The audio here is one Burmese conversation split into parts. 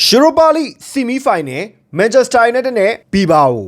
ယူရိုပါလိဆီမီဖိုင်နယ်မန်ချက်စတာယူနိုက်တက်နဲ့ဘီဘာအို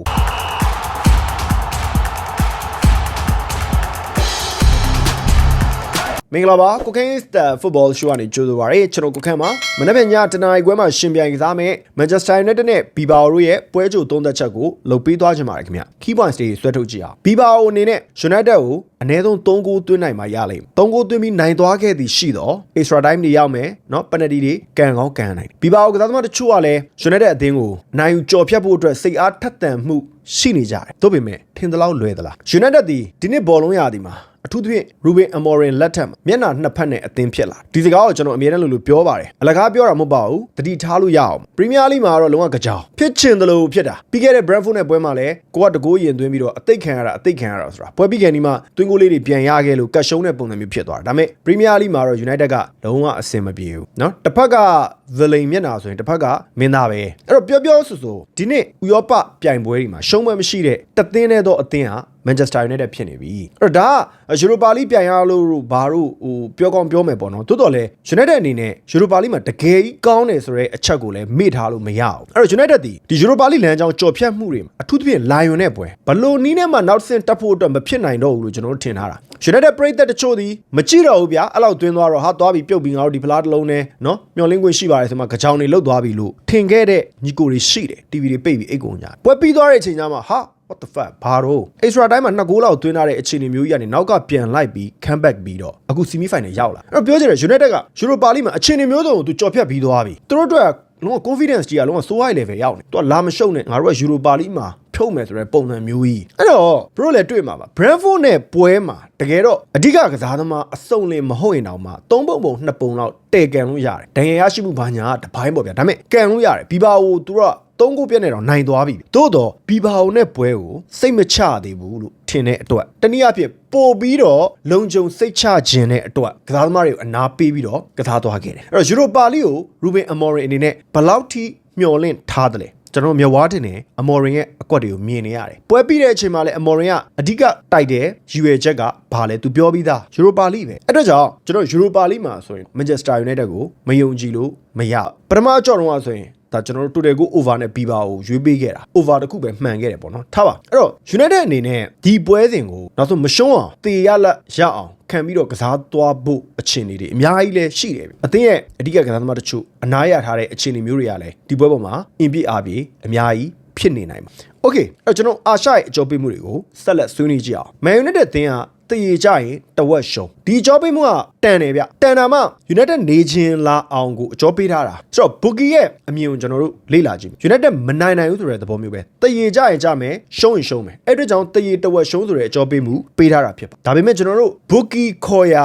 မင်္ဂလာပါကိုခင်းစတာဖုတ်ဘောရှိုးကနေကြိုဆိုပါရစေကျွန်တော်ကိုခန့်ပါမနေ့ကညတနားရီခွဲမှာရှင်ပြိုင်ကစားမယ်မန်ချက်စတာယူနိုက်တက်နဲ့ဘီဘာအိုတို့ရဲ့ပွဲကြိုသုံးသက်ချက်ကိုလုပ်ပေးသွားကြပါရခင်ဗျ key points တွေဆွဲထုတ်ကြည့်အောင်ဘီဘာအိုအနေနဲ့ယူနိုက်တက်ကို အနည်းဆုံး3ဂိုးသွင်းနိုင်မှာရလိမ့်မယ်3ဂိုးသွင်းပြီးနိုင်သွားခဲ့သည်ရှိတော့ extra time တွေရောက်မယ်เนาะ penalty တွေကန်ကောင်းကန်နိုင်တယ်ဘီဘာအိုကစားသမားတချို့ကလည်းယူနိုက်တက်အသင်းကိုနိုင်ယူကြော်ဖြတ်ဖို့အတွက်စိတ်အားထက်သန်မှုရှိနေကြတယ်။သို့ပေမဲ့ထင်သလောက်လွယ်သလား။ United ဒီဒီနေ့ဘောလုံးရသည်မှာအထူးသဖြင့် Ruben Amorim လက်ထက်မှာမျက်နှာနှစ်ဖက်နဲ့အသင်းဖြစ်လာ။ဒီစကားကိုကျွန်တော်အမြဲတမ်းလို့လို့ပြောပါတယ်။အလကားပြောတာမဟုတ်ပါဘူး။တတိထားလို့ရအောင်။ Premier League မှာတော့လုံးဝကြောင်ဖြစ်ချင်တယ်လို့ဖြစ်တာ။ပြီးခဲ့တဲ့ Brentford နဲ့ပွဲမှာလည်းကိုကတကိုးရင်သွင်းပြီးတော့အသိခံရတာအသိခံရတာဆိုတာပွဲပြီးကန်ဒီမှာသွင်း ကိုလေးတွေပြန်ရခဲ့လို့ကတ်ရှုံးတဲ့ပုံစံမျိုးဖြစ်သွားတာ။ဒါပေမဲ့ Premier League မှာတော့ United ကလုံးဝအဆင်မပြေဘူး။နော်။တစ်ဖက်က Villain မျက်နှာဆိုရင်တစ်ဖက်ကမင်းသားပဲ။အဲ့တော့ပြောပြောဆိုဆိုဒီနေ့ဥရောပပြိုင်ပွဲတွေမှာရှုံးပွဲမရှိတဲ့တသင်းနဲ့တော့အသင်းဟာ Manchester United ဖြစ်နေပြီအဲ့တော့ဒါကယူရိုပါလိပြိုင်ရလို့ဘာလို့ဟိုပြောကောင်းပြောမယ်ပေါ့နော်တိုးတော်လဲ United အနေနဲ့ယူရိုပါလိမှာတကယ်ကြီးကောင်းတယ်ဆိုတဲ့အချက်ကိုလည်းမေ့ထားလို့မရအောင်အဲ့တော့ United ဒီဒီယူရိုပါလိလမ်းကြောင်းကြော်ဖြတ်မှုတွေမှာအထူးသဖြင့် Lion နဲ့ပွဲဘလို့နီးနဲ့မှနောက်ဆင့်တက်ဖို့အတွက်မဖြစ်နိုင်တော့ဘူးလို့ကျွန်တော်တို့ထင်ထားတာ United ပရိသတ်တချို့ဒီမကြည့်တော့ဘူးဗျာအဲ့လောက်သွင်းသွားတော့ဟာသွားပြီးပြုတ်ပြီးငါတို့ဒီဖလားတစ်လုံးနဲ့နော်မျောလင်းခွင့်ရှိပါတယ်ဆိုမှကြောင်တွေလုတ်သွားပြီလို့ထင်ခဲ့တဲ့ညီကိုတွေရှိတယ် TV တွေပိတ်ပြီးအိတ်ကုန်ကြပွဲပြီးသွားတဲ့အချိန်ကျမှဟာ what the fuck ဘာတော့ extra time မှာနှစ်ဂိုးလောက်သွင်းထားတဲ့အခြေအနေမျိုးကြီးကနေနောက်ကပြန်လိုက်ပြီး come back ပြီးတော့အခု semi final ရောက်လာအဲ့တော့ပြောချင်တယ် United က Europa League မှာအခြေအနေမျိုးစုံကိုသူကြော်ဖြတ်ပြီးသွားပြီသူတို့တို့ကလုံးဝ confidence ကြီးကလုံးဝ so high level ရောက်နေသူကလာမရှုံနဲ့ငါတို့က Europa League မှာဖြုတ်မယ်ဆိုတဲ့ပုံစံမျိုးကြီးအဲ့တော့ဘရိုလည်းတွေ့မှာပါ Brentford နဲ့ပွဲမှာတကယ်တော့အဓိကကစားသမားအစုံလင်မဟုတ်ရင်တောင်မှ၃ပုံပုံ၂ပုံလောက်တဲကန်လို့ရတယ်ဒဏ်ရာရရှိမှုဘာညာကတပိုင်းပေါ့ဗျာဒါပေမဲ့ကန်လို့ရတယ်ဘီဘာကိုသူတို့က သုံးခုပြက်နေတော့နိုင်သွားပြီသို့တော့ဘီဘာအိုနဲ့ပွဲကိုစိတ်မချသေးဘူးလို့ထင်တဲ့အတွက်တနည်းအားဖြင့်ပို့ပြီးတော့လုံခြုံစိတ်ချခြင်းတဲ့အတွက်ကစားသမားတွေကိုအနာပေးပြီးတော့ကစားသွားခဲ့တယ်အဲ့တော့ယူရိုပါလိကိုရူဘင်အမော်ရင်အနေနဲ့ဘယ်လောက်ထိမျှော်လင့်ထားတယ်လဲကျွန်တော်မြဝါတင်နဲ့အမော်ရင်ရဲ့အကွက်တွေကိုမြင်နေရတယ်ပွဲပြီးတဲ့အချိန်မှာလည်းအမော်ရင်ကအဓိကတိုက်တဲ့ယူရချက်ကဘာလဲသူပြောပြီးသားယူရိုပါလိပဲအဲ့တော့ကြောင့်ကျွန်တော်ယူရိုပါလိမှာဆိုရင်မန်ချက်စတာယူနိုက်တက်ကိုမယုံကြည်လို့မရပထမအကြော့တော့ဆိုရင် ဒါကျွန်တော်တို့ total ကို over နဲ့ beaver ကိုရွေးပေးခဲ့တာ over တခုပဲမှန်ခဲ့တယ်ပေါ့နော်ထားပါအဲ့တော့ United အနေနဲ့ဒီပွဲစဉ်ကိုနောက်ဆုံးမရှုံးအောင်တေရလက်ရအောင်ခံပြီးတော့ကစားသွားဖို့အခြေအနေတွေအများကြီးလည်းရှိတယ်အသင်းရဲ့အဓိကကစားသမားတချို့အနားရထားတဲ့အခြေအနေမျိုးတွေကလည်းဒီပွဲပေါ်မှာအင်ပြည့်အားပြည့်အများကြီးဖြစ်နေနိုင်မှာ Okay အဲ့တော့ကျွန်တော်အာရှရဲ့အကြောပေးမှုတွေကိုဆက်လက်ဆွေးနွေးကြအောင် Man United အသင်းက တည်ရကြရင်တဝက်ရှုံးဒီအကြောပေးမှုကတန်တယ်ဗျတန်တာမှ United နေချင်းလာအောင်ကိုအကြောပေးထားတာဆိုတော့ Bookie ရဲ့အမြင်ကိုကျွန်တော်တို့လေ့လာကြည့်မယ် United မနိုင်နိုင်ဘူးဆိုတဲ့သဘောမျိုးပဲတည်ရကြရင်ကြမယ်ရှုံးရင်ရှုံးမယ်အဲ့အတွက်ကြောင့်တည်ရတဝက်ရှုံးဆိုတဲ့အကြောပေးမှုပေးထားတာဖြစ်ပါဒါပေမဲ့ကျွန်တော်တို့ Bookie ခေါ်ရ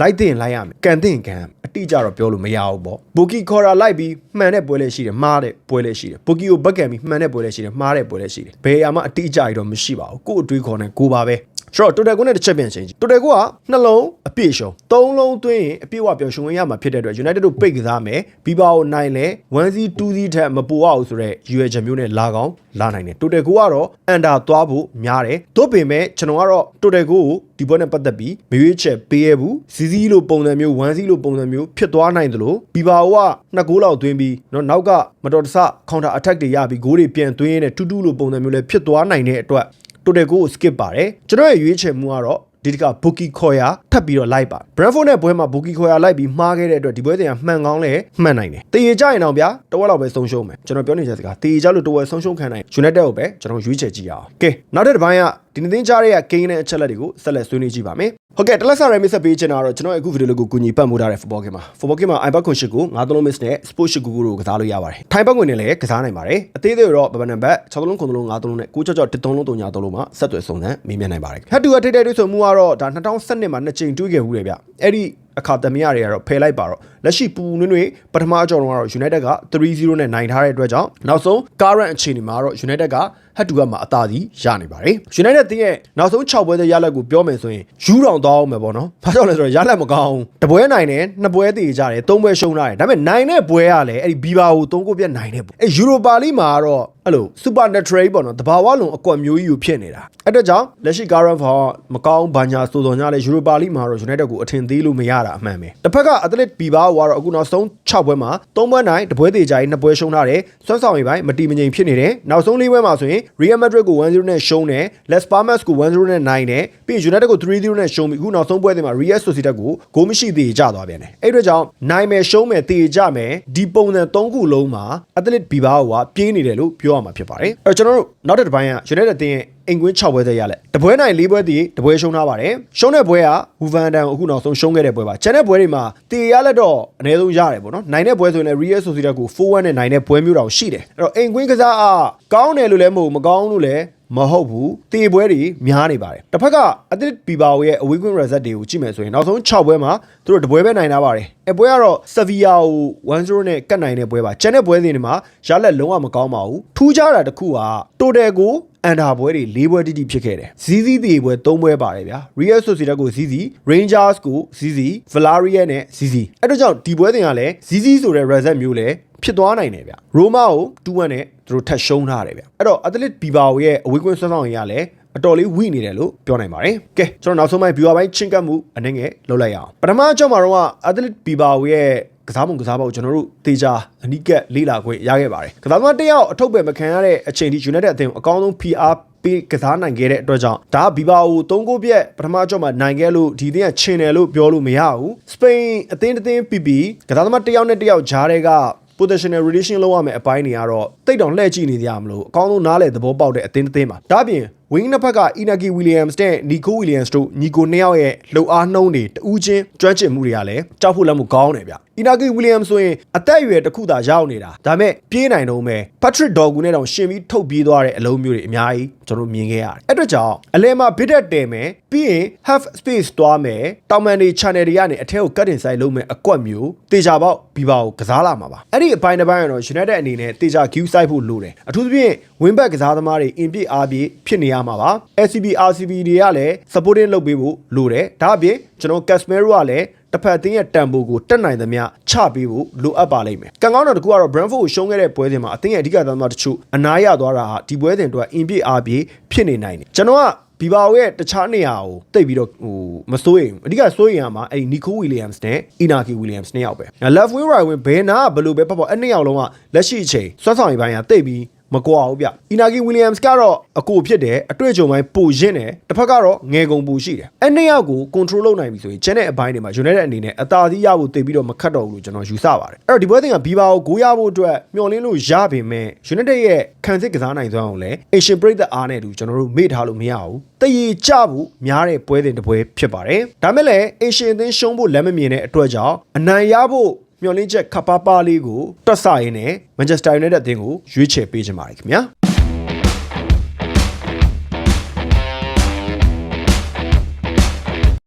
လိုက်တင်လိုက်ရမယ်ကန်တင်ကန်အတိအကျတော့ပြောလို့မရဘူးပေါ့ Bookie ခေါ်ရလိုက်ပြီးမှန်တဲ့ပွဲလည်းရှိတယ်မှားတဲ့ပွဲလည်းရှိတယ် Bookie ကိုဘက်ကန်ပြီးမှန်တဲ့ပွဲလည်းရှိတယ်မှားတဲ့ပွဲလည်းရှိတယ်ဘယ်အမှအတိအကျကြီးတော့မရှိပါဘူးကို့အတွေးခေါ်နေကိုပါပဲ ဆိုတော့တိုတယ်ကိုနဲ့တစ်ချက်ပြန်ချင်းတိုတယ်ကိုကနှလုံးအပြည့်ရှုံသုံးလုံးသွင်းရင်အပြည့်ဝပျော်ရွှင်ဝင်ရမှာဖြစ်တဲ့အတွက် United တို့ပိတ်ကစားမယ်ဘီဘာကိုနိုင်လဲ 1C 2C ထက်မပိုအောင်ဆိုတော့ရွေချက်မျိုးနဲ့လာကောင်းလာနိုင်တယ်တိုတယ်ကိုကတော့အန်တာသွားဖို့များတယ်တို့ပင်မဲ့ကျွန်တော်ကတော့တိုတယ်ကိုကိုဒီဘက်နဲ့ပတ်သက်ပြီးမရွေးချက်ပေးရဘူးစီစီလိုပုံစံမျိုး 1C လိုပုံစံမျိုးဖြစ်သွားနိုင်တယ်လို့ဘီဘာကနှစ်ဂိုးလောက်သွင်းပြီးเนาะနောက်ကမတော်တဆ counter attack တွေရပြီးဂိုးတွေပြန်သွင်းရတဲ့တူးတူးလိုပုံစံမျိုးလည်းဖြစ်သွားနိုင်တဲ့အတွက် တိုတယ်ကိုကို skip ပါတယ်ကျွန်တော်ရဲ့ရွေးချယ်မှုကတော့ဒီတကဘူကီခေါ်ရထပ်ပြီးတော့လိုက်ပါ Brentford နဲ့ပွဲမှာဘူကီခေါ်ရလိုက်ပြီးမှားခဲ့တဲ့အတွက်ဒီပွဲစဉ်ကမှန်ကောင်းလဲမှန်နိုင်တယ်တည်ရကြရင်တော့ဗျာတဝက်လောက်ပဲဆုံးရှုံးမယ်ကျွန်တော်ပြောနေချက်စကားတည်ရကြလို့တဝက်ဆုံးရှုံးခံနိုင် United ကိုပဲကျွန်တော်ရွေးချယ်ကြည့်အောင်ကဲနောက်တစ်ပိုင်းကဒီနေ့သင်ကြားတဲ့ကိန်းနဲ့အချက်လက်တွေကိုဆက်လက်ဆွေးနွေးကြည့်ပါမယ် ဟုတ်ကဲ့တလက်ဆာရဲမစ်ဆက်ပေးချင်တာတော့ကျွန်တော်အခုဗီဒီယိုလေးကိုကူညီပတ်မှုထားတဲ့ football game မှာ football game မှာ iPad ခွန်ရှစ်ကို9-3 miss နဲ့ sport ရှစ်ကူကူတို့ကစားလို့ရပါတယ်ထိုင်းဘက်ဝင်နဲ့လည်းကစားနိုင်ပါတယ်အသေးသေးတော့ဗဗနံဘတ်6-3 9-3 5-3နဲ့9-6 1-3လုံး3-3လုံးမှာဆက်သွယ်စုံစမ်းမေးမြန်းနိုင်ပါတယ်ဟက်တူကထိတဲ့တွေ့ဆုံမှုကတော့ဒါ2012မှာနှစ်ကြိမ်တွေ့ခဲ့ဘူးလေဗျအဲ့ဒီ အခါသမီးရတွေကတော့ဖယ်လိုက်ပါတော့လက်ရှိပူနွေ့နွေ့ပထမအကြောင်းကတော့ United က3-0နဲ့နိုင်ထားတဲ့အတွက်ကြောင့်နောက်ဆုံး current အခြေအနေမှာတော့ United ကဟက်တူကမှာအသာစီးရနေပါတယ် United တင်းရဲ့နောက်ဆုံး6ပွဲသေးရလက်ကိုပြောမယ်ဆိုရင်ယူတောင်သွားအောင်မယ်ပေါ့နော်ဘာကြောင့်လဲဆိုတော့ရလက်မကောင်းဘူးတပွဲနိုင်တယ်နှစ်ပွဲတည်ကြတယ်သုံးပွဲရှုံးထားတယ်ဒါပေမဲ့နိုင်တဲ့ပွဲကလည်းအဲ့ဒီဘီဘာကိုသုံးခုပြတ်နိုင်တဲ့ပွဲအဲ့ယူရိုပါလိမှာကတော့အဲ့လို supernatural ပေါ့နော်တဘာဝလုံးအကွက်မျိုးကြီးကိုဖြစ်နေတာအဲ့တော့ကြောင့်လက်ရှိ current form မကောင်းဘာညာဆိုတော့ညလဲယူရိုပါလိမှာတော့ United ကိုအထင်သေးလို့မရတာတာအမှန်ပဲတစ်ဖက်က athlete ဘီဘာကတော့အခုနောက်ဆုံး6ပွဲမှာ3ပွဲနိုင်တပွဲသေးကြိုင်2ပွဲရှုံးထားတယ်ဆွမ်းဆောင်ရေးပိုင်းမတီမငြိမ်ဖြစ်နေတယ်နောက်ဆုံး၄ပွဲမှာဆိုရင် Real Madrid ကို1-0နဲ့ရှုံးတယ် Las Palmas ကို1-0နဲ့နိုင်တယ်ပြီးရင် United ကို3-0နဲ့ရှုံးပြီးအခုနောက်ဆုံးပွဲတွေမှာ Real Sociedad ကိုဂိုးမရှိသေးကြသွားပြန်တယ်အဲ့အတွက်ကြောင့်နိုင်မယ်ရှုံးမယ်တည်ကြမယ်ဒီပုံစံ၃ခုလုံးမှာ athlete ဘီဘာကပြေးနေတယ်လို့ပြောရမှာဖြစ်ပါတယ်အဲ့တော့ကျွန်တော်တို့နောက်တစ်ပိုင်းက United အသင်းရဲ့ အိမ်ကွင်း6ပွဲသက်ရလက်တပွဲနိုင်၄ပွဲတည်တပွဲရှုံးထားပါတယ်ရှုံးတဲ့ပွဲကဟူဗန်ဒန်ကိုအခုနောက်ဆုံးရှုံးခဲ့တဲ့ပွဲပါကျန်တဲ့ပွဲတွေမှာတည်ရလက်တော့အနည်းဆုံးရတယ်ပေါ့နော်နိုင်တဲ့ပွဲဆိုရင်လည်း Real Sociedad ကို4-1နဲ့နိုင်တဲ့ပွဲမျိုးတောင်ရှိတယ်အဲ့တော့အိမ်ကွင်းကစားအားကောင်းတယ်လို့လည်းမဟုတ်ဘူးမကောင်းလို့လည်း မဟုတ်ဘူးတေပွဲတွေများနေပါတယ်တစ်ဖက်ကအသစ်ဘီဘာရဲ့အဝေးကွင်း result တွေကိုကြည့်မယ်ဆိုရင်နောက်ဆုံး6ပွဲမှာသူတို့တပွဲပဲနိုင်တာပါတယ်အပွဲကတော့ Sevilla ကို1-0နဲ့ကတ်နိုင်တဲ့ပွဲပါကျန်တဲ့ပွဲစဉ်တွေမှာရလက်လုံးဝမကောင်းပါဘူးထူးခြားတာတစ်ခုက total ကိုအန်ဒါပွဲတွေ၄ပွဲတိတိဖြစ်ခဲ့တယ်ဇီးဇီးတေပွဲ၃ပွဲပါတယ်ဗျာ Real Sociedad ကိုဇီးဇီး Rangers ကိုဇီးဇီး Villarreal နဲ့ဇီးဇီးအဲ့တော့ကြောင့်ဒီပွဲစဉ်ကလည်းဇီးဇီးဆိုတဲ့ result မျိုးလည်း ဖြစ်သွားနိုင်တယ်ဗျရိုမာကို2-1နဲ့သူတို့ထပ်ရှုံးထားတယ်ဗျအဲ့တော့အသလစ်ဘီဘာရဲ့အဝေးကွင်းဆွမ်းဆောင်ရည်ကလည်းအတော်လေးဝိနေတယ်လို့ပြောနိုင်ပါတယ်ကဲကျွန်တော်နောက်ဆုံးပိုင်း viewer ပိုင်းချင်းကပ်မှုအနေငယ်လုပ်လိုက်ရအောင်ပထမအကြောင်းမှာတော့အသလစ်ဘီဘာရဲ့ကစားပုံကစားပုံကိုကျွန်တော်တို့တေချာအနိကက်လေးလာခွင့်ရခဲ့ပါတယ်ကစားသမားတစ်ယောက်အထုပ်ပဲမခံရတဲ့အချိန်ထိ United အသင်းကိုအကောင်းဆုံး PR ပေးကစားနိုင်ခဲ့တဲ့အတွက်ကြောင့်ဒါဘီဘာကို၃ဂိုးပြက်ပထမကြော့မှာနိုင်ခဲ့လို့ဒီတင်းကချင်တယ်လို့ပြောလို့မရဘူးစပိန်အသင်းတစ်သင်းပြီးပြီးကစားသမားတစ်ယောက်နဲ့တစ်ယောက်ဂျားတွေက positional relation လောက်ရမယ်အပိုင်းတွေကတော့တိတ်တောင်လှည့်ကြည့်နေကြမလို့အကောင်းဆုံးနားလေသဘောပေါက်တဲ့အသင်းတစ်သင်းပါဒါပြင် wing နှစ်ဖက်က Inaki Williams နဲ့ Nico Williams တို့ညီကိုနှစ်ယောက်ရဲ့လှုပ်အားနှုံးတွေတူးချင်းကျွမ်းကျင်မှုတွေကလည်းကြောက်ဖို့လည်းမကောင်းတယ်ဗျ Inaki Williams ဆိုရင်အသက်အရွယ်တစ်ခုသာရောက်နေတာဒါပေမဲ့ပြေးနိုင်တော့မယ် Patrick Dorgu နဲ့တောင်ရှင်ပြီးထုတ်ပြေးသွားတဲ့အလုံးမျိုးတွေအများကြီးကျွန်တော်မြင်ခဲ့ရတယ်အဲ့အတွက်ကြောင့်အလဲမှာ bid တက်တယ်မယ်ပြီးရင် half space သွားမယ်တောင်မန်တွေ channel တွေကနေအထက်ကို cut in side လုပ်မယ်အကွက်မျိုးတေချာပေါက်ဘီဘာကိုကစားလာမှာပါအဲ့ဒီအပိုင်းတစ်ပိုင်းကတော့ United အနေနဲ့တေချာ queue side ဖို့လိုတယ်အထူးသဖြင့် win back ကစားသမားတွေ in ပြအားပြဖြစ်နေရမှာပါ SCB RCB တွေကလည်း supporting လုပ်ပေးဖို့လိုတယ်ဒါအပြင်ကျွန်တော် Casemiro ကလည်းတစ်ဖက်အသင်းရဲ့တန်ဖိုးကိုတက်နိုင်သမျှချပေးဖို့လိုအပ်ပါလိမ့်မယ်။ကံကောင်းတာတစ်ခုကတော့ Brentford ကိုရှုံးခဲ့တဲ့ပွဲစဉ်မှာအသင်းရဲ့အဓိကသမားတချို့အနားရသွားတာဟာဒီပွဲစဉ်အတွက်အင်ပြည့်အားပြည့်ဖြစ်နေနိုင်တယ်။ကျွန်တော်ကဘီဘာရဲ့တခြားနေရာကိုတိတ်ပြီးတော့ဟိုမစိုးရင်အဓိကစိုးရင်ကမှာအဲ့ဒီ Nico Williams နဲ့ Inaki Williams နှစ်ယောက်ပဲ။ left wing right wing ဘယ်နာကဘယ်လိုပဲပေါ့ပေါ့အဲ့နှစ်ယောက်လုံးကလက်ရှိအချိန်စွမ်းဆောင်ရေးပိုင်းကတိတ်ပြီး မကွာဘူးဗျ။ Inaki Williams ကတော့အကိုဖြစ်တယ်အတွေ့အကြုံပိုင်းပိုရင့်တယ်တစ်ဖက်ကတော့ငယ်ကုန်ပူရှိတယ်။အဲ့နှစ်ယောက်ကို control လုပ်နိုင်ပြီဆိုရင်ကျန်တဲ့အပိုင်းတွေမှာ United အနေနဲ့အသာစီးရဖို့တိတ်ပြီးတော့မခတ်တော့ဘူးလို့ကျွန်တော်ယူဆပါတယ်။အဲ့တော့ဒီပွဲတင်ကဘီဘာကိုဂိုးရဖို့အတွက်မျှော်လင့်လို့ရပေမဲ့ United ရဲ့ခံစစ်ကစားနိုင်စွမ်းအောင်လည်း Asian ပြည်သက်အားနဲ့တူကျွန်တော်တို့မေ့ထားလို့မရဘူး။တရေကြဖို့များတဲ့ပွဲတင်တစ်ပွဲဖြစ်ပါတယ်။ဒါမဲ့လည်း Asian အသင်းရှုံးဖို့လက်မမြင်တဲ့အတွက်ကြောင့်အနိုင်ရဖို့ မျှော်လင့်ချက်ခပ်ပါးပါးလေးကိုတွက်ဆရင်းနဲ့ Manchester United အသင်းကိုရွေးချယ်ပေးချင်ပါတယ်ခင်ဗျာ။